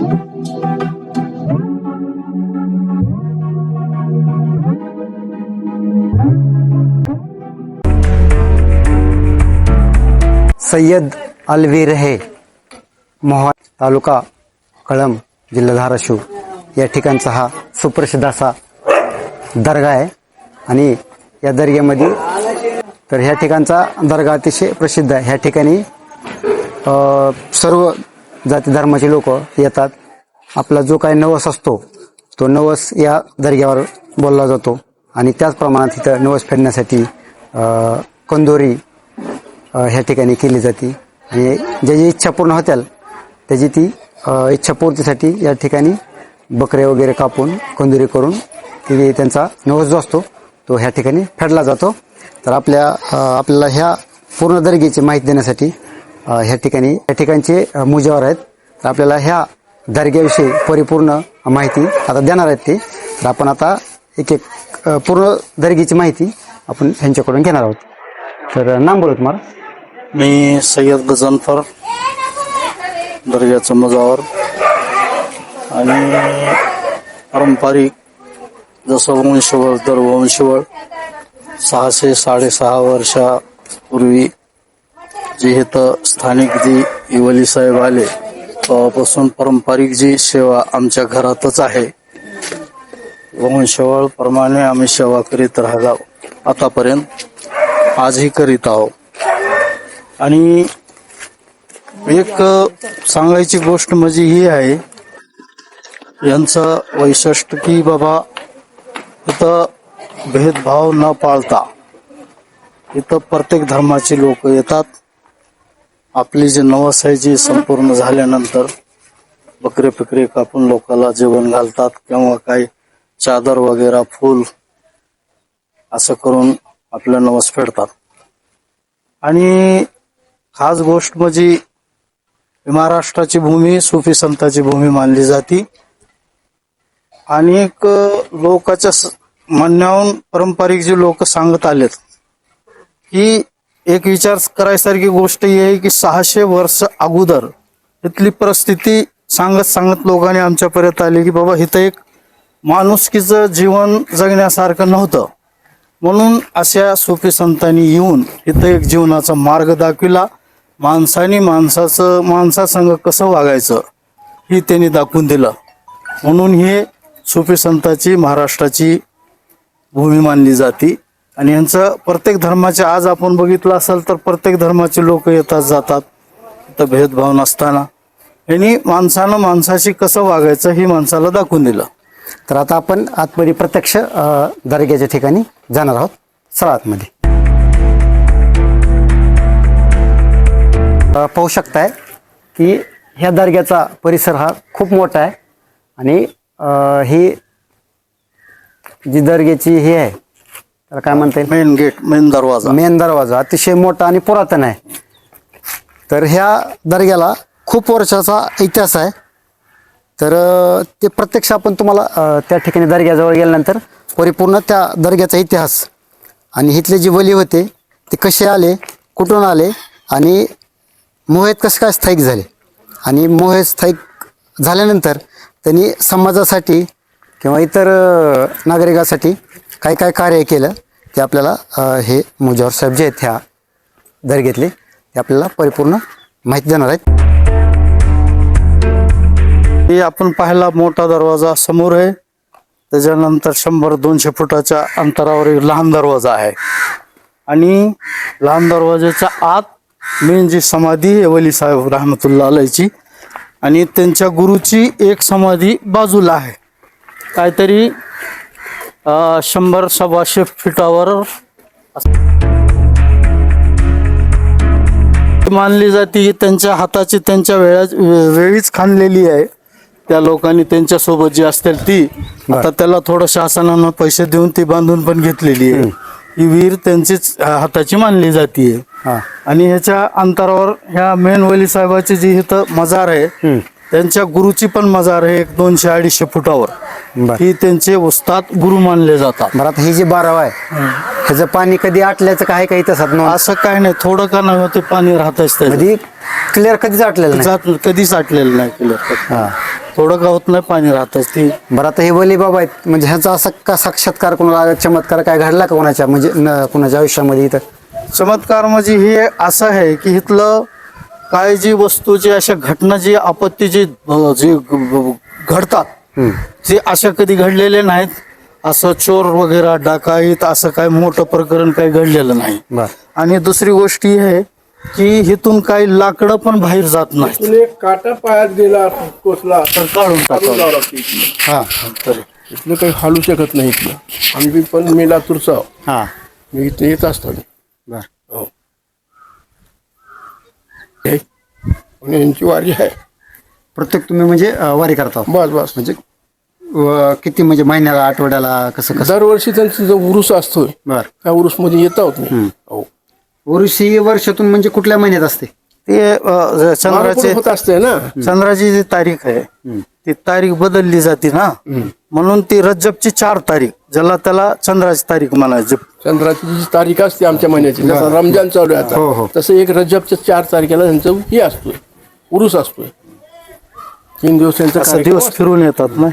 सय्यद अलवीर हे मोहा तालुका कळंब जिल्हा धाराशिव. या ठिकाणचा हा सुप्रसिद्ध असा दर्गा आहे. आणि या दर्ग्यामध्ये तर ह्या ठिकाणचा दर्गा अतिशय प्रसिद्ध आहे. ह्या ठिकाणी सर्व जाती धर्माचे लोक येतात. आपला जो काही नवस असतो तो नवस या दर्ग्यावर बोलला जातो. आणि त्याच प्रमाणात तिथं नवस फेडण्यासाठी कंदोरी ह्या ठिकाणी केली जाते. आणि ज्याची इच्छा पूर्ण होत्याल त्याची ती इच्छापूर्तीसाठी इच्छा पूर्तीसाठी या ठिकाणी बकरे वगैरे कापून कंदुरी करून ती त्यांचा नवस जो असतो तो ह्या ठिकाणी फेडला जातो. तर आपल्या आपल्याला ह्या पूर्ण दर्गेची माहिती देण्यासाठी ह्या ठिकाणी या ठिकाणचे मुजेवर आहेत. तर आपल्याला ह्या दर्ग्याविषयी परिपूर्ण माहिती आता देणार आहेत ते. तर आपण आता एक एक पूर्ण दर्गीची माहिती आपण ह्यांच्याकडून घेणार आहोत. तर नाम बोलू तुम्हाला. मी सय्यद गजनफर दर्ग्याचं मजावर. आणि पारंपरिक जसं वंशवळ तर वंशवळ सहाशे साडेसहा वर्षापूर्वी जे इथं स्थानिक जी इवली साहेब आले तेव्हापासून पारंपरिक जी सेवा आमच्या घरातच आहे. वंशवळ प्रमाणे आम्ही सेवा करीत राहिला. आतापर्यंत आजही करीत आहोत. आणि एक सांगायची गोष्ट म्हणजे ही आहे यांचं वैशिष्ट्य की बाबा इथं भेदभाव न पाळता इथं प्रत्येक धर्माचे लोक येतात. आपली जी नवस आहे जी संपूर्ण झाल्यानंतर बकरे फिकरे कापून लोकाला जेवण घालतात किंवा काही चादर वगैरे फूल असं करून आपल्या नवस फेडतात. आणि खास गोष्ट म्हणजे महाराष्ट्राची भूमी सुफी संताची भूमी मानली जाते. अनेक लोकांच्या म्हणण्याहून पारंपरिक जे लोक सांगत आलेत की एक विचार करायसारखी गोष्ट ही आहे की सहाशे वर्ष अगोदर इथली परिस्थिती सांगत सांगत लोकांनी आमच्यापर्यंत आली की बाबा इथं एक माणुसकीचं जीवन जगण्यासारखं नव्हतं. म्हणून अशा सोपी संतांनी येऊन इथं एक जीवनाचा मार्ग दाखविला. माणसाने माणसाचं माणसासंग कसं वागायचं ही त्यांनी दाखवून दिलं. म्हणून हे सोपी संताची महाराष्ट्राची भूमी मानली जाते. आणि यांचं प्रत्येक धर्माचे आज आपण बघितलं असेल तर प्रत्येक धर्माचे लोक येतात जातात. तर भेदभाव नसताना. यांनी माणसानं माणसाशी कसं वागायचं हे माणसाला दाखवून दिलं. तर आता आपण आतमध्ये प्रत्यक्ष दर्ग्याच्या ठिकाणी जाणार आहोत. चला आतमध्ये. पाहू शकताय की ह्या दर्ग्याचा परिसर हा खूप मोठा आहे. आणि ही जी दर्ग्याची हे आहे त्याला काय म्हणता येईल? मेन गेट मेन दरवाजा. मेन दरवाजा. अतिशय मोठा आणि पुरातन आहे. तर ह्या दर्ग्याला खूप वर्षाचा इतिहास आहे. तर अ, ते प्रत्यक्ष आपण तुम्हाला अ, त्या ठिकाणी दर्ग्याजवळ गेल्यानंतर परिपूर्ण त्या दर्ग्याचा इतिहास आणि इथले जे वली होते ते कसे आले कुठून आले आणि मोहेत कसं काय स्थायिक झाले? आणि मोहेत स्थायिक झाल्यानंतर त्यांनी समाजासाठी किंवा इतर अ, नागरिकासाठी काय काय कार्य केलं ते आपल्याला हे मुजावर साहेब जे आहेत ह्या दर्ग्यातले ते आपल्याला परिपूर्ण माहिती देणार आहेत. हे आपण पाहिला मोठा दरवाजा समोर आहे. त्याच्यानंतर शंभर दोनशे फुटाच्या अंतरावर एक लहान दरवाजा आहे. आणि लहान दरवाजाच्या आत मेन जी समाधी आहे वली साहेब रहमतुल्ला आलायची आणि त्यांच्या गुरुची एक समाधी बाजूला आहे. काहीतरी शंभर सव्वाशे फिटावर मानली जाते की त्यांच्या हाताची त्यांच्या वेळा वेळीच खाणलेली आहे. त्या लोकांनी त्यांच्यासोबत जी असतील ती आता त्याला थोडं शासनानं पैसे देऊन ती बांधून पण घेतलेली आहे. ही विहीर त्यांचीच हाताची मानली जाते. हां. आणि ह्याच्या अंतरावर ह्या मेन वली साहेबाची जी इथं मजार आहे त्यांच्या गुरुची पण मजार आहे एक दोनशे अडीचशे फुटावर. बरं. ही त्यांचे उस्ताद गुरु मानले जातात. बरं आता ही जी बाराव आहे ह्याचं पाणी कधी आटल्याचं काय काही तसं नोंद असं काय नाही थोडं का नाही ते पाणी राहतच त्याच्यात. कधी क्लिअर कधीच आटलेलं नाही? जात कधीच आटलेलं नाही केलं हा. थोडं का होत नाही पाणी राहतच ती. बरं आता हे वली बाबा आहेत म्हणजे ह्याचा असा का साक्षात्कार कोणाला चमत्कार काय घडला का कोणाच्या म्हणजे न कोणाच्या आयुष्यामध्ये इथं? चमत्कार म्हणजे हे असं आहे की इथलं काय जी वस्तूची अशा घटना जी आपत्ती जी अं, जी घडतात ते अशा कधी घडलेले नाहीत असं चोर वगैरे डाकाईत असं काय मोठं प्रकरण काही घडलेलं नाही. बर. आणि दुसरी गोष्ट ही आहे की इथून काही लाकडं पण बाहेर जात एक काटा पायात गेला कोसला तर काढून टाकावं. इथलं. हां तरी इथलं काही हालू शकत नाही इथलं आम्ही पण मी लातूरचा. हां. मी इथे येत असतो बर. हो. हे. यांची वारी आहे? प्रत्येक तुम्ही म्हणजे वारी करता. बस बस. म्हणजे अं, किती म्हणजे महिन्याला आठवड्याला कसं कसं? दरवर्षी त्यांचा जो उरूस असतोय बर. त्या उरूसमध्ये येत आहोत मी. हो. उरुशी वर्षातून म्हणजे कुठल्या महिन्यात असते? ते अं, चंद्राचे होत असते ना. चंद्राची जी तारीख आहे ती तारीख बदलली जाते ना. म्हणून ती रज्जबची चार तारीख ज्याला त्याला चंद्राची तारीख म्हणायची. चंद्राची जी तारीख असते आमच्या महिन्याची जसं रमजान चालू आहे हो, हो. आता तसं एक रजबच्या चार तारखेला त्यांचं हे असतोय उरूस असतोय. तीन दिवस त्यांचा असा कार्यक्रम दिवस फिरून येतात ना.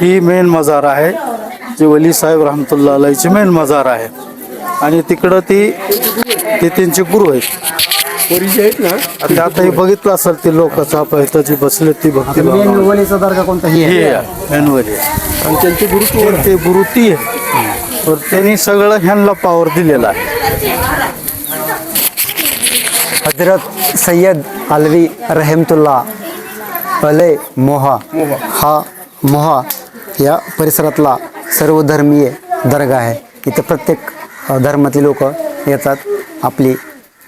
ही मेन मजार आहे. जी वली साहेब रहमतुल्ला अलैची मेन मजार आहे. आणि तिकडं ती ते त्यांचे गुरु आहेत. पोरी जे आहेत ना? आणि आता हे बघितलं असेल ते लोक चाप इथं जी बसले ती भक्ती मेन वलीचा दर्गा कोणता? ही हे आहे मेन वली. आणि त्यांचे ते गुरु ती आहे तर त्यांनी सगळं ह्यांना पावर दिलेला आहे. हजरत सय्यद अलवी रहमतुल्ला अलय मोहा. हा मोहा या परिसरातला सर्व धर्मीय दर्गा आहे. इथे प्रत्येक धर्मातले लोक येतात. आपली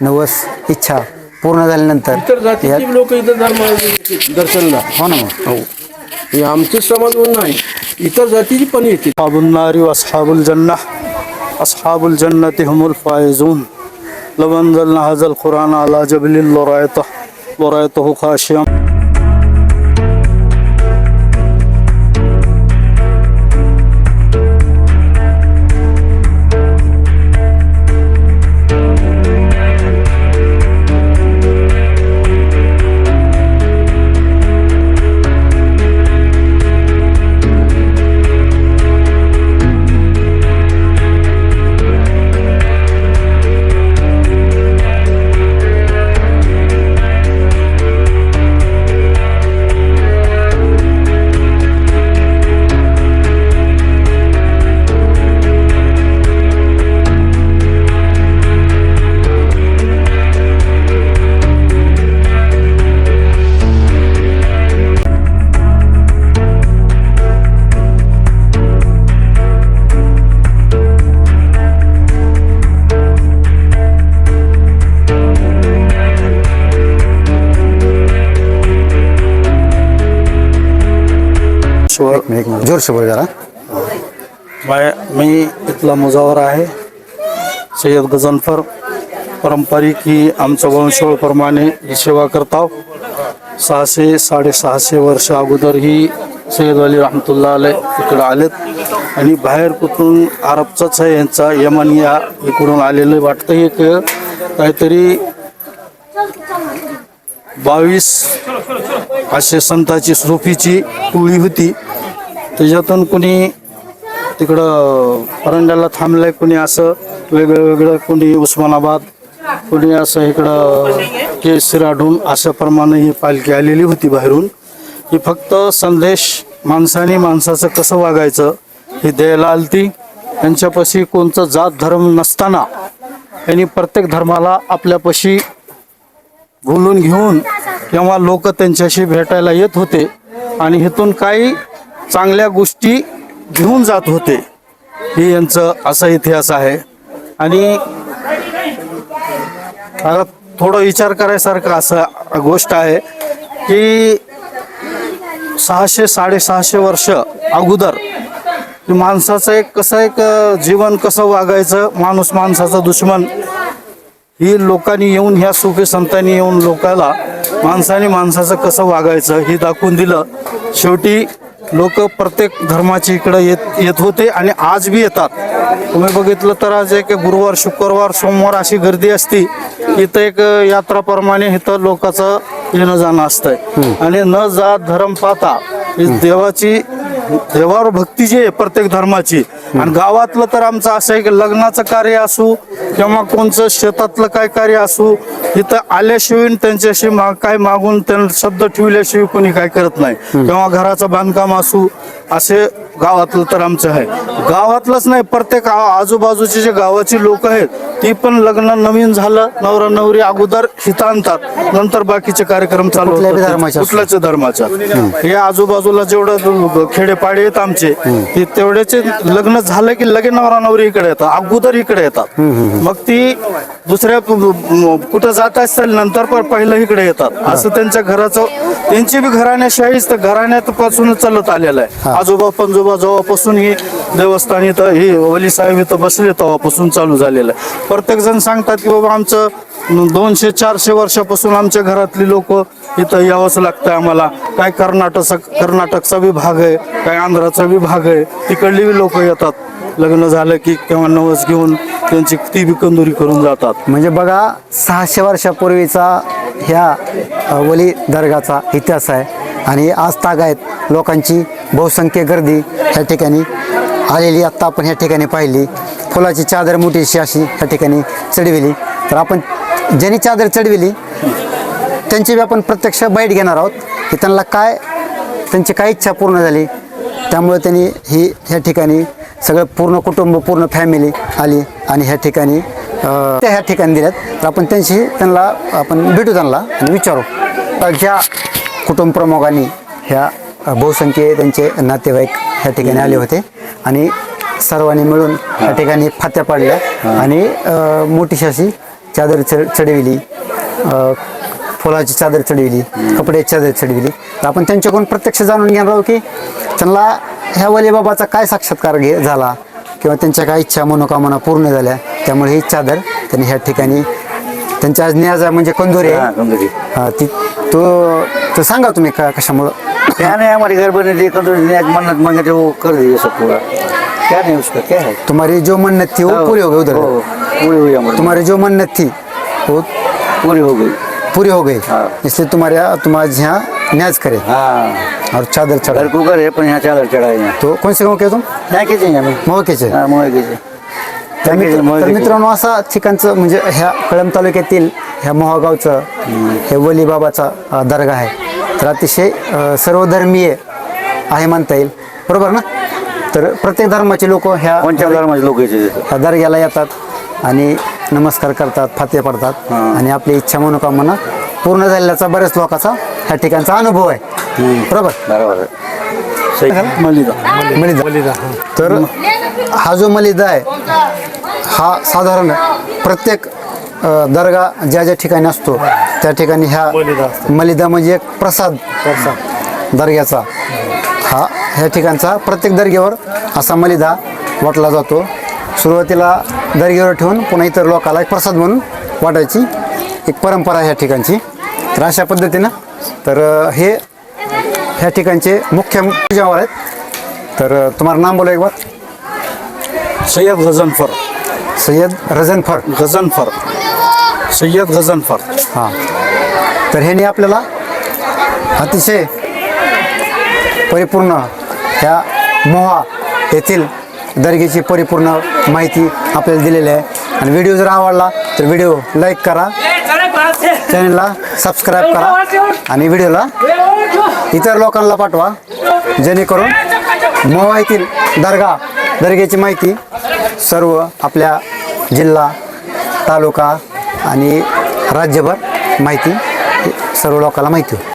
नवस इच्छा पूर्ण झाल्यानंतर लोक इथं धर्म दर्शनला. हो ना मग हे. आमचे समाज नाही इतर जातीची पण येते नारी असहाबुल जन्ना. असाबुल जन्ना ते हमुल फायजून लवंजल हजल खुराना आला जबलील लोरायता लोरायतो हो खाशियम. एक मिनिट. जोरशे बोल जरा. मी इथला मुजावर आहे. सय्यद गजनफर पारंपरिक ही आमच्या वंशोळप्रमाणे ही सेवा करताव सहाशे साडेसहाशे वर्ष अगोदर ही सय्यद अली रहमतुल्ला आले इकडं आलेत. आणि बाहेर कुठून अरबचाच आहे यांचा यमन या इकडून आलेलं वाटतं एक. काहीतरी बावीस असे संताची सोफीची टोळी होती. त्याच्यातून कुणी तिकडं परंड्याला थांबलंय कुणी असं वेगळं वेगळं कुणी उस्मानाबाद कुणी असं इकडं के सिराडून अशा प्रमाणे ही पालखी आलेली होती बाहेरून. ही फक्त संदेश माणसाने माणसाचं कसं वागायचं हे द्यायला आलती. त्यांच्यापाशी कोणतं जात धर्म नसताना यांनी प्रत्येक धर्माला आपल्यापाशी बोलून घेऊन किंवा लोक त्यांच्याशी भेटायला येत होते. आणि इथून काही चांगल्या गोष्टी घेऊन जात होते. हे यांचं असा इतिहास आहे. आणि आता थोडं विचार करायसारखं असं गोष्ट आहे की सहाशे साडेसहाशे वर्ष अगोदर माणसाचं एक कसं एक जीवन कसं वागायचं माणूस माणसाचा दुश्मन. ही लोकांनी येऊन ह्या सुफी संतांनी येऊन लोकाला माणसाने माणसाचं कसं वागायचं हे दाखवून दिलं. शेवटी लोक प्रत्येक धर्माची इकडे येत येत होते आणि आज बी येतात. तुम्ही बघितलं तर आज एक गुरुवार शुक्रवार सोमवार अशी गर्दी असती इथं एक यात्राप्रमाणे इथं लोकांचं येणं जाणं असतंय आणि न जात धर्म ही देवाची देवावर भक्ती जी आहे प्रत्येक धर्माची. आणि गावातलं तर आमचं असं आहे की लग्नाचं कार्य असू किंवा कोणचं शेतातलं काय कार्य असू इथं आल्याशिवाय त्यांच्याशी मा- काय मागून त्यांना शब्द ठेवल्याशिवाय कोणी काय करत नाही. किंवा घराचं बांधकाम असू असे गावातलं तर आमचं आहे. गावातलंच नाही प्रत्येक आजूबाजूचे जे गावाची लोक आहेत ती पण लग्न नवीन झालं नवरा नवरी अगोदर हिता आणतात. नंतर बाकीचे कार्यक्रम चालू होतात. कुठल्याच धर्माच्या. हे. आजूबाजूला जेवढं खेडेपाडे आहेत आमचे ते तेवढ्याचे लग्न झालं की लगेच नवरा नवरी इकडे येतात अगोदर इकडे येतात. मग ती दुसऱ्या म- कुठं जात असेल नंतर पण पहिलं इकडे येतात. असं त्यांच्या घराचं त्यांची बी घराण्याशाहीच तर घराण्यात पासूनच चालत आलेलं आहे. आजोबा पंजोबा जेव्हापासून ही देवस्थान इथं ही वली साहेब इथं बसले तेव्हापासून चालू झालेलं आहे. प्रत्येक जण सांगतात की बाबा आमचं दोनशे चारशे वर्षापासून आमच्या घरातली लोक इथं यावंच लागतं आम्हाला. काय कर्नाटक कर्नाटकचा बी भाग आहे काय आंध्राचा बी भाग आहे तिकडली बी लोक येतात. लग्न झालं की किंवा नवस घेऊन त्यांची ती बी कंदुरी करून जातात. म्हणजे बघा सहाशे वर्षापूर्वीचा ह्या वली दर्गाचा इतिहास आहे. आणि आज ताग आहेत. लोकांची बहुसंख्य गर्दी ह्या ठिकाणी आलेली आत्ता आपण ह्या ठिकाणी पाहिली. फुलाची चादर मोठीशी अशी ह्या ठिकाणी चढविली. तर आपण ज्यांनी चादर चढविली त्यांची बी आपण प्रत्यक्ष बाईट घेणार आहोत. की त्यांना काय त्यांची काय इच्छा पूर्ण झाली त्यामुळे त्यांनी ही ह्या ठिकाणी सगळं पूर्ण कुटुंब पूर्ण फॅमिली आली आणि ह्या ठिकाणी त्या ह्या ठिकाणी दिल्यात. तर आपण त्यांची त्यांना आपण भेटू त्यांना आणि विचारू. ज्या कुटुंब प्रमुखांनी ह्या बहुसंख्य त्यांचे नातेवाईक ह्या ठिकाणी आले होते. आणि सर्वांनी मिळून ह्या ठिकाणी फात्या पाडल्या. आणि अं, मोठीशी अशी चादर चढ चढविली. फुलाची चादर चढविली. कपड्याची चादर चढविली. तर आपण त्यांच्याकडून प्रत्यक्ष जाणून घेणार आहोत की त्यांना ह्या वलीबाबाचा काय साक्षात्कार घे झाला? किंवा त्यांच्या काय इच्छा मनोकामना पूर्ण झाल्या? त्यामुळे ही चादर त्यांनी ह्या ठिकाणी त्यांच्या आज न्याजा म्हणजे कंदोरी. हाँ, आहे कंदूरी. हा ती तो तो सांगा तुम्ही का कशामुळं? क्या नहीं हमारे घर बने थे कंदूरी ने आज मन्नत मांगे थे वो कर दिए सब पूरा. क्या नहीं उसका क्या है? तुम्हारी जो मन्नत थी वो पूरी हो गई हो, उधर पूरी हुई हमारी। तुम्हारी जो मन्नत थी वो पूरी हो गई। पूरी हो गई। हाँ। इसलिए तुम्हारे यहाँ तुम आज यहाँ न्याज करे। हाँ। और चादर चढ़ा घर कुकर है पर यहाँ चादर चढ़ाए। हैं तो कौन से गाँव के तुम? यहाँ के चाहिए हमें। मोहकेचे हाँ मोहे के चाहिए तर मित्र- मित्रांनो असा ठिकाणचं म्हणजे ह्या कळंब तालुक्यातील ह्या मोहागावचं हे वलीबाबाचा अ, दर्गा आहे. तर अतिशय अ, सर्वधर्मीय आहे म्हणता येईल. बरोबर ना? तर प्रत्येक धर्माचे लोक ह्या कोणत्या धर्माचे लोक यायचे तिथं? ह्या दर्ग्याला येतात आणि नमस्कार करतात फाते पडतात. आणि आपली इच्छा मनोकामना पूर्ण झालेल्याचा बऱ्याच लोकांचा ह्या ठिकाणचा अनुभव आहे. बरोबर? बरोबर आहे. सही मलिदा. मलिदा. तर हा जो मलिदा आहे हा साधारण प्रत्येक दर्गा ज्या ज्या ठिकाणी असतो त्या ठिकाणी ह्या मलिदा म्हणजे एक प्रसाद. दर्ग्याचा. हा ह्या ठिकाणचा प्रत्येक दर्ग्यावर असा मलिदा वाटला जातो. सुरुवातीला दर्ग्यावर ठेवून पुन्हा इतर लोकांना एक प्रसाद म्हणून वाटायची. एक परंपरा आहे ह्या ठिकाणची. तर अशा पद्धतीनं तर हे ह्या ठिकाणचे मुख्य पूजावर आहेत. तर तुम्हाला नाम बोला एक बार सय्यद गझनफर सय्यद रजनफर. गझनफर सय्यद गझनफर हां. तर ह्याने आपल्याला अतिशय परिपूर्ण ह्या मोहा येथील दर्गेची परिपूर्ण माहिती आपल्याला दिलेली आहे. आणि व्हिडिओ जर आवडला तर व्हिडिओ लाईक करा चॅनलला सबस्क्राईब करा आणि व्हिडिओला इतर लोकांना पाठवा जेणेकरून मोहा येथील दर्गा दर्ग्याची माहिती सर्व आपल्या जिल्हा तालुका आणि राज्यभर माहिती सर्व लोकांना माहिती